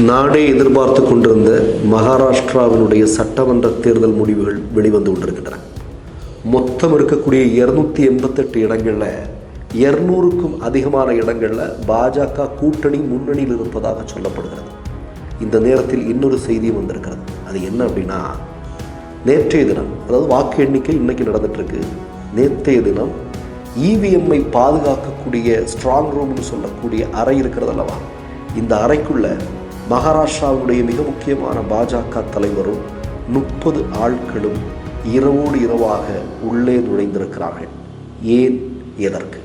நாடே எதிர்பார்த்து கொண்டிருந்த மகாராஷ்டிராவினுடைய சட்டமன்ற தேர்தல் முடிவுகள் வெளிவந்து கொண்டிருக்கின்றன. மொத்தம் இருக்கக்கூடிய இருநூத்தி எண்பத்தெட்டு இடங்களில் இருநூறுக்கும் அதிகமான இடங்களில் பாஜக கூட்டணி முன்னணியில் இருப்பதாக சொல்லப்படுகிறது. இந்த நேரத்தில் இன்னொரு செய்தி வந்திருக்கிறது. அது என்ன அப்படின்னா நேற்றைய தினம் அதாவது வாக்கு எண்ணிக்கை இன்றைக்கி நடந்துட்டு நேற்றைய தினம் இவிஎம்ஐ பாதுகாக்கக்கூடிய ஸ்ட்ராங் ரூம்னு சொல்லக்கூடிய அறை இருக்கிறது அல்லவா? இந்த அறைக்குள்ளே மகாராஷ்டிராவுடைய மிக முக்கியமான பாஜக தலைவரும் முப்பது ஆட்களும் இரவோடு இரவாக உள்ளே நுழைந்திருக்கிறார்கள். ஏன் எதற்கு?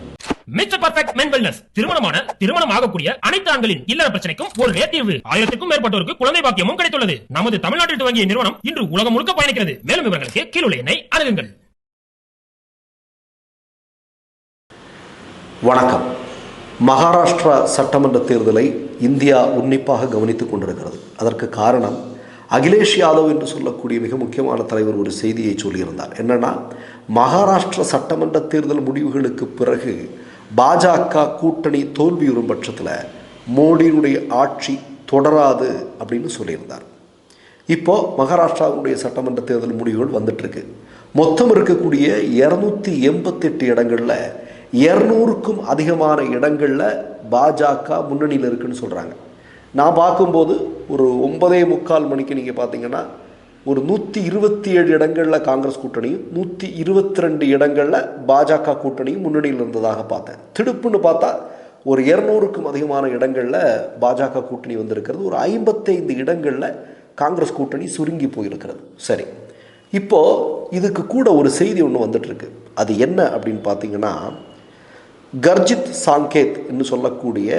மிஸ்டர் பர்ஃபெக்ட் மென் வெல்னஸ் திருமணமான திருமணம் ஆகக்கூடிய அனைத்து ஆண்களின் இல்லற பிரச்சனைக்கும் ஒரு ஒரே தீர்வு. ஆயிரத்துக்கும் மேற்பட்டோருக்கு குழந்தை பாக்கியமும் கிடைத்துள்ளது. நமது தமிழ்நாட்டில் துவங்கிய நிறுவனம் இன்று உலகம் முழுக்க பயணிக்கிறது. மேலும் விவரங்களுக்கு கீழுள்ள எண்ணை அணுகுங்கள். வணக்கம். மகாராஷ்டிரா சட்டமன்ற தேர்தலை இந்தியா உன்னிப்பாக கவனித்துக் கொண்டிருக்கிறது. அதற்கு காரணம் அகிலேஷ் யாதவ் என்று சொல்லக்கூடிய மிக முக்கியமான தலைவர் ஒரு செய்தியை சொல்லியிருந்தார். என்னன்னா மகாராஷ்டிர சட்டமன்ற தேர்தல் முடிவுகளுக்கு பிறகு பாஜக கூட்டணி தோல்வியுறும் பட்சத்தில் மோடியினுடைய ஆட்சி தொடராது அப்படின்னு சொல்லியிருந்தார். இப்போ மகாராஷ்டிராவுடைய சட்டமன்ற தேர்தல் முடிவுகள் வந்துட்டுருக்கு மொத்தம் இருக்கக்கூடிய இரநூத்தி எண்பத்தெட்டு இடங்களில் இரநூறுக்கும் அதிகமான இடங்களில் பாஜக முன்னணியில் இருக்குன்னு சொல்கிறாங்க நான் பார்க்கும்போது ஒரு ஒன்பதே முக்கால் மணிக்கு நீங்கள் பார்த்தீங்கன்னா ஒரு நூற்றி இருபத்தி ஏழு இடங்களில் காங்கிரஸ் கூட்டணியும் நூற்றி இருபத்தி ரெண்டு இடங்களில் பாஜக கூட்டணியும் முன்னணியில் இருந்ததாக பார்த்தேன். திடுப்புன்னு பார்த்தா ஒரு இரநூறுக்கும் அதிகமான இடங்களில் பாஜக கூட்டணி வந்திருக்கிறது. ஒரு ஐம்பத்தைந்து இடங்களில் காங்கிரஸ் கூட்டணி சுருங்கி போயிருக்கிறது. சரி. இப்போ இதுக்கு கூட ஒரு செய்தி ஒன்று வந்துட்டுருக்கு அது என்ன அப்படின்னு பார்த்தீங்கன்னா கர்ஜித் சாங்கேத் என்று சொல்லக்கூடிய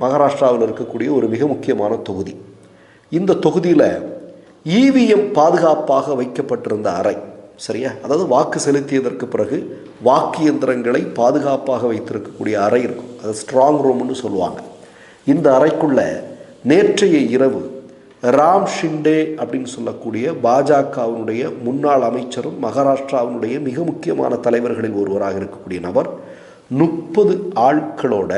மகாராஷ்டிராவில் இருக்கக்கூடிய ஒரு மிக முக்கியமான தொகுதி. இந்த தொகுதியில் இவிஎம் பாதுகாப்பாக வைக்கப்பட்டிருந்த அறை சரியா? அதாவது வாக்கு செலுத்தியதற்கு பிறகு வாக்கு இயந்திரங்களை பாதுகாப்பாக வைத்திருக்கக்கூடிய அறை இருக்கும். அது ஸ்ட்ராங் ரூம்னு சொல்லுவாங்க. இந்த அறைக்குள்ள நேற்றைய இரவு ராம் ஷிண்டே அப்படின்னு சொல்லக்கூடிய பாஜகவினுடைய முன்னாள் அமைச்சரும் மகாராஷ்டிராவினுடைய மிக முக்கியமான தலைவர்களில் ஒருவராக இருக்கக்கூடிய நபர் முப்பது ஆட்களோட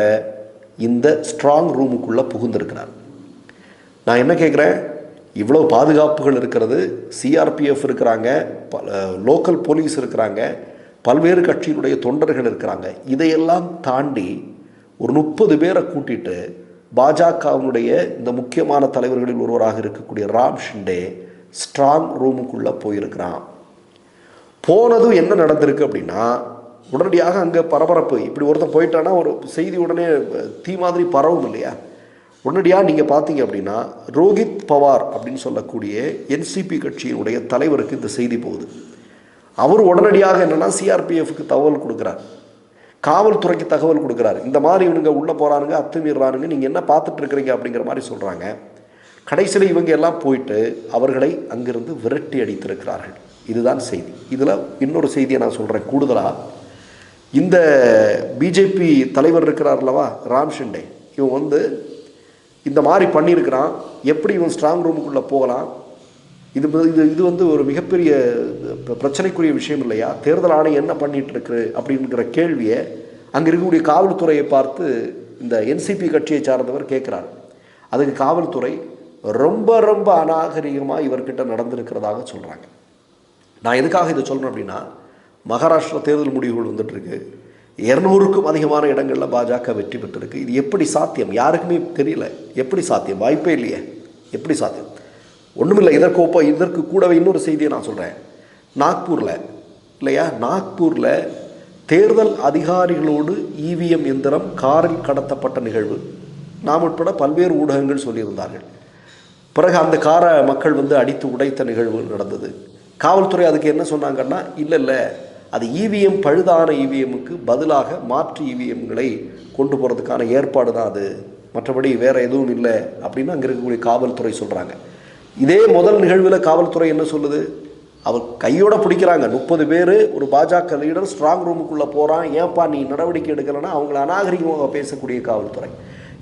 இந்த ஸ்ட்ராங் ரூமுக்குள்ளே புகுந்திருக்கிறார். நான் என்ன கேட்குறேன் இவ்வளோ பாதுகாப்புகள் இருக்கிறது சிஆர்பிஎஃப் இருக்கிறாங்க பல லோக்கல் போலீஸ் இருக்கிறாங்க பல்வேறு கட்சியினுடைய தொண்டர்கள் இருக்கிறாங்க. இதையெல்லாம் தாண்டி ஒரு முப்பது பேரை கூட்டிட்டு பாஜகவினுடைய இந்த முக்கியமான தலைவர்களில் ஒருவராக இருக்கக்கூடிய ராம் ஷிண்டே ஸ்ட்ராங் ரூமுக்குள்ளே போயிருக்கிறான். போனதும் என்ன நடந்திருக்கு அப்படின்னா உடனடியாக அங்கே பரபரப்பு. இப்படி ஒருத்தன் போயிட்டான்னா ஒரு செய்தி உடனே தீ மாதிரி பரவும் இல்லையா? உடனடியாக நீங்கள் பார்த்தீங்க அப்படின்னா ரோஹித் பவார் அப்படின்னு சொல்லக்கூடிய என்சிபி கட்சியினுடைய தலைவருக்கு இந்த செய்தி போகுது. அவர் உடனடியாக என்னென்னா சிஆர்பிஎஃப்க்கு தகவல் கொடுக்குறார். காவல்துறைக்கு தகவல் கொடுக்குறாரு. இந்த மாதிரி இவனுங்க உள்ளே போகிறானுங்க அத்துமீறானுங்க நீங்கள் என்ன பார்த்துட்டு இருக்கிறீங்க அப்படிங்கிற மாதிரி சொல்கிறாங்க கடைசியில் இவங்க எல்லாம் போயிட்டு அவர்களை அங்கிருந்து விரட்டி அடித்திருக்கிறார்கள். இதுதான் செய்தி. இதில் இன்னொரு செய்தியை நான் சொல்கிறேன் கூடுதலாக இந்த பிஜேபி தலைவர் இருக்கிறார் அல்லவா? ராம் ஷிண்டே. இவன் வந்து இந்த மாதிரி பண்ணியிருக்கிறான். எப்படி இவன் ஸ்ட்ராங் ரூமுக்குள்ளே போகலாம்? இது இது இது வந்து ஒரு மிகப்பெரிய ப- பிரச்சனைக்குரிய விஷயம் இல்லையா? தேர்தல் ஆணையம் என்ன பண்ணிகிட்டு இருக்கு அப்படிங்கிற கேள்வியை அங்கே இருக்கக்கூடிய காவல்துறையை பார்த்து இந்த என்சிபி கட்சியை சார்ந்தவர் கேட்குறார். அதுக்கு காவல்துறை ரொம்ப ரொம்ப அநாகரிகமாக இவர்கிட்ட நடந்திருக்கிறதாக சொல்கிறாங்க நான் எதுக்காக இதை சொல்கிறேன் அப்படின்னா மகாராஷ்டிரா தேர்தல் முடிவுகள் வந்துட்டுருக்கு. இரநூறுக்கும் அதிகமான இடங்களில் பாஜக வெற்றி பெற்றிருக்கு. இது எப்படி சாத்தியம்? யாருக்குமே தெரியல. எப்படி சாத்தியம்? வாய்ப்பே இல்லையே. எப்படி சாத்தியம்? ஒன்றுமில்லை இதற்கு ஒப்ப இதற்கு கூடவே இன்னொரு செய்தியை நான் சொல்கிறேன் நாக்பூரில் இல்லையா? நாக்பூரில் தேர்தல் அதிகாரிகளோடு இவிஎம் எந்திரம் காரில் கடத்தப்பட்ட நிகழ்வு. நாம் உட்பட பல்வேறு ஊடகங்கள் சொல்லியிருந்தார்கள். பிறகு அந்த காரை மக்கள் வந்து அடித்து உடைத்த நிகழ்வு நடந்தது. காவல்துறை அதுக்கு என்ன சொன்னாங்கன்னா இல்லை இல்லை. அது இவிஎம் பழுதான இவிஎம்முக்கு பதிலாக மாற்று இவிஎம்களை கொண்டு போகிறதுக்கான ஏற்பாடு தான் அது. மற்றபடி வேறு எதுவும் இல்லை அப்படின்னு அங்கே இருக்கக்கூடிய காவல்துறை சொல்கிறாங்க இதே முதல் நிகழ்வில் காவல்துறை என்ன சொல்லுது? அவர் கையோட பிடிக்கிறாங்க. முப்பது பேர் ஒரு பாஜக லீடர் ஸ்ட்ராங் ரூமுக்குள்ளே போகிறான் ஏன்பா நீ நடவடிக்கை எடுக்கலைன்னா அவங்கள அநாகரிகமாக பேசக்கூடிய காவல்துறை.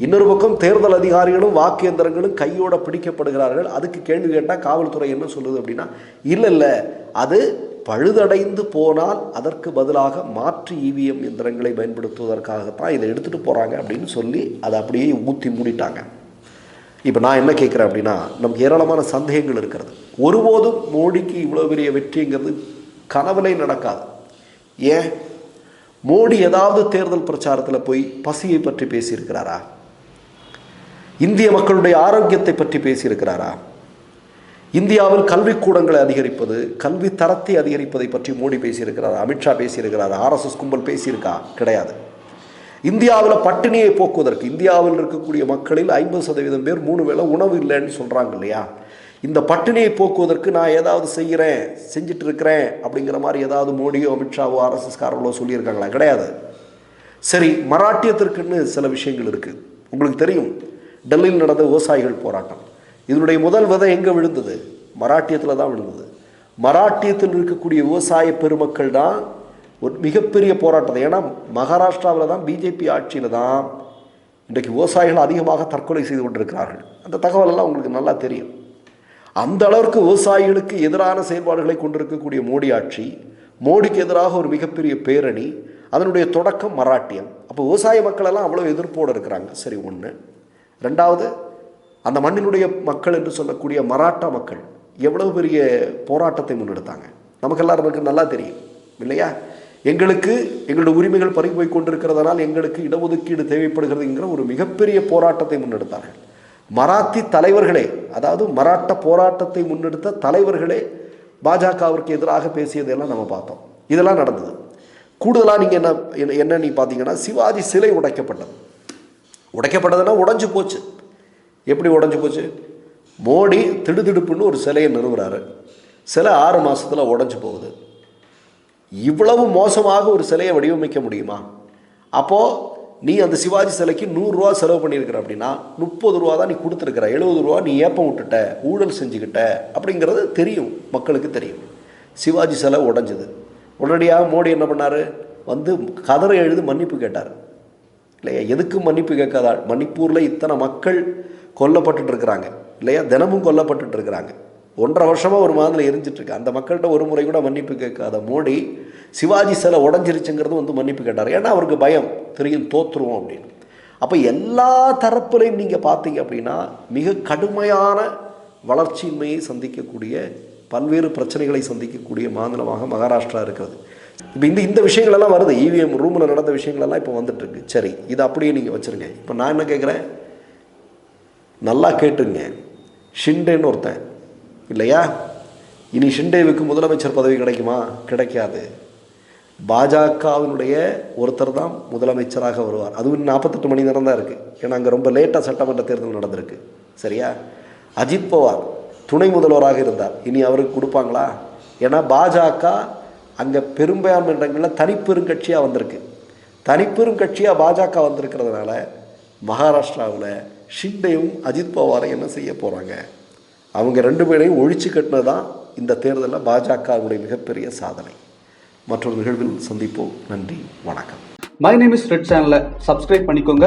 இன்னொரு பக்கம் தேர்தல் அதிகாரிகளும் வாக்கு எந்திரங்களும் கையோட பிடிக்கப்படுகிறார்கள். அதுக்கு கேள்வி கேட்டால் காவல்துறை என்ன சொல்லுது அப்படின்னா இல்லை இல்லை அது பழுதடைந்து போனால் அதற்கு பதிலாக மாற்று இவிஎம் எந்திரங்களை பயன்படுத்துவதற்காகத்தான் இதை எடுத்துகிட்டு போகிறாங்க அப்படின்னு சொல்லி அதை அப்படியே ஊற்றி மூடிட்டாங்க. இப்போ நான் என்ன கேட்குறேன் அப்படின்னா நமக்கு ஏராளமான சந்தேகங்கள் இருக்கிறது. ஒருபோதும் மோடிக்கு இவ்வளோ பெரிய வெற்றிங்கிறது கனவுலே நடக்காது. ஏன்? மோடி ஏதாவது தேர்தல் பிரச்சாரத்தில் போய் பசியை பற்றி பேசியிருக்கிறாரா? இந்திய மக்களுடைய ஆரோக்கியத்தை பற்றி பேசியிருக்கிறாரா? இந்தியாவில் கல்விக்கூடங்களை அதிகரிப்பது கல்வி தரத்தை அதிகரிப்பதை பற்றி மோடி பேசியிருக்கிறார் அமித்ஷா பேசியிருக்கிறார் ஆர்எஸ்எஸ் கும்பல் பேசியிருக்கா? கிடையாது. இந்தியாவில் பட்டினியை போக்குவதற்கு இந்தியாவில் இருக்கக்கூடிய மக்களில் ஐம்பது சதவீதம் பேர் மூணு வேளை உணவு இல்லைன்னு சொல்கிறாங்க இல்லையா? இந்த பட்டினியை போக்குவதற்கு நான் ஏதாவது செய்கிறேன் செஞ்சுட்டு இருக்கிறேன் அப்படிங்கிற மாதிரி ஏதாவது மோடியோ அமித்ஷாவோ ஆர்எஸ்எஸ்காரர்களோ சொல்லியிருக்காங்களா? கிடையாது. சரி மராட்டியத்திற்குன்னு சில விஷயங்கள் இருக்குது உங்களுக்கு தெரியும் டெல்லியில் நடந்த விவசாயிகள் போராட்டம். இதனுடைய முதல் விதை எங்கே விழுந்தது? மராட்டியத்தில் தான் விழுந்தது. மராட்டியத்தில் இருக்கக்கூடிய விவசாய பெருமக்கள் தான் ஒரு மிகப்பெரிய போராட்டத்தை. ஏன்னா மகாராஷ்டிராவில் தான் பிஜேபி ஆட்சியில் தான் இன்றைக்கு விவசாயிகள் அதிகமாக தற்கொலை செய்து கொண்டிருக்கிறார்கள். அந்த தகவலெல்லாம் உங்களுக்கு நல்லா தெரியும். அந்த அளவிற்கு விவசாயிகளுக்கு எதிரான செயல்பாடுகளை கொண்டிருக்கக்கூடிய மோடி ஆட்சி மோடிக்கு எதிராக ஒரு மிகப்பெரிய பேரணி அதனுடைய தொடக்கம் மராட்டியம். அப்போ விவசாய மக்களெல்லாம் அவ்வளோ எதிர்ப்போடு இருக்கிறாங்க. சரி ஒன்று ரெண்டாவது அந்த மண்ணினுடைய மக்கள் என்று சொல்லக்கூடிய மராட்டா மக்கள் எவ்வளவு பெரிய போராட்டத்தை முன்னெடுத்தாங்க? நமக்கு எல்லாருக்கும் நல்லா தெரியும் இல்லையா? எங்களுக்கு எங்களுடைய உரிமைகள் பறி போய் கொண்டிருக்கிறதனால் எங்களுக்கு இடஒதுக்கீடு தேவைப்படுகிறதுங்கிற ஒரு மிகப்பெரிய போராட்டத்தை முன்னெடுத்தார்கள். மராத்தி தலைவர்களே அதாவது மராட்ட போராட்டத்தை முன்னெடுத்த தலைவர்களே பாஜகவிற்கு எதிராக பேசியதெல்லாம் நம்ம பார்த்தோம். இதெல்லாம் நடந்தது. கூடுதலாக நீங்கள் என்ன என்ன- என்ன நீ பார்த்தீங்கன்னா சிவாஜி சிலை உடைக்கப்பட்டது. உடைக்கப்பட்டதுன்னா உடைஞ்சு போச்சு. எப்படி உடஞ்சி போச்சு? மோடி திடுதிடுப்புன்னு ஒரு சிலையை நிறுவுறாரு. சிலை ஆறு மாதத்தில் உடஞ்சி போகுது. இவ்வளவு மோசமாக ஒரு சிலையை வடிவமைக்க முடியுமா? அப்போது நீ அந்த சிவாஜி சிலைக்கு நூறுரூவா செலவு பண்ணியிருக்கிற அப்படின்னா முப்பது ரூபா தான் நீ கொடுத்துருக்குற. எழுபது ரூபா நீ ஏப்பம் விட்டுட்ட ஊழல் செஞ்சுக்கிட்ட அப்படிங்கிறது தெரியும். மக்களுக்கு தெரியும். சிவாஜி சிலை உடஞ்சிது. உடனடியாக மோடி என்ன பண்ணார்? வந்து கதரை எழுது மன்னிப்பு கேட்டார். இல்லையா? எதுக்கு மன்னிப்பு கேட்காதா மணிப்பூரில் இத்தனை மக்கள் கொல்லப்பட்டுட்டு இருக்கிறாங்க இல்லையா? தினமும் கொல்லப்பட்டுட்டு இருக்கிறாங்க ஒன்றரை வருஷமாக ஒரு மாதிரி எரிஞ்சிட்ருக்கு அந்த மக்கள்கிட்ட ஒரு முறை கூட மன்னிப்பு கேட்காத மோடி சிவாஜி சிலை உடஞ்சிருச்சுங்கிறது வந்து மன்னிப்பு கேட்டார். ஏன்னா அவருக்கு பயம். தெரியும் தோத்துருவோம் அப்படின்னு. அப்போ எல்லா தரப்புலையும் நீங்கள் பார்த்தீங்க அப்படின்னா மிக கடுமையான வளர்ச்சியின்மையை சந்திக்கக்கூடிய பல்வேறு பிரச்சனைகளை சந்திக்கக்கூடிய மாநிலமாக மகாராஷ்டிரா இருக்கிறது. இப்போ இந்த இந்த விஷயங்களெல்லாம் வருது. இவிஎம் ரூமில் நடந்த விஷயங்களெல்லாம் இப்போ வந்துட்டுருக்கு. சரி இது அப்படியே நீங்கள் வச்சுருங்க. இப்போ நான் என்ன கேட்குறேன் நல்லா கேட்டுங்க. ஷிண்டேன்னு ஒருத்தன். இல்லையா? இனி ஷிண்டேவுக்கு முதலமைச்சர் பதவி கிடைக்குமா? கிடைக்காது. பாஜகவினுடைய ஒருத்தர் தான் முதலமைச்சராக வருவார். அதுவும் நாற்பத்தெட்டு மணி நேரம் தான் இருக்குது ஏன்னா அங்கே ரொம்ப லேட்டாக சட்டமன்ற தேர்தல் நடந்திருக்கு. சரியா? அஜித் பவார் துணை முதல்வராக இருந்தார். இனி அவருக்கு கொடுப்பாங்களா? ஏன்னா பாஜக அங்கே பெரும்பான்மை இடங்களில் தனிப்பெரும் கட்சியாக வந்திருக்கு. தனிப்பெரும் கட்சியாக பாஜக வந்திருக்கிறதுனால மகாராஷ்டிராவில் ஷிண்டேவும் அஜித் பவாரையும் என்ன செய்ய போகிறாங்க அவங்க ரெண்டு பேரையும் ஒழிச்சு கட்டினது தான் இந்த தேர்தலில் பாஜகவுடைய மிகப்பெரிய சாதனை. மற்றொரு நிகழ்வில் சந்திப்போம். நன்றி. வணக்கம். மை நேம் இஸ் ரெட் சேனலை சப்ஸ்கிரைப் பண்ணிக்கோங்க.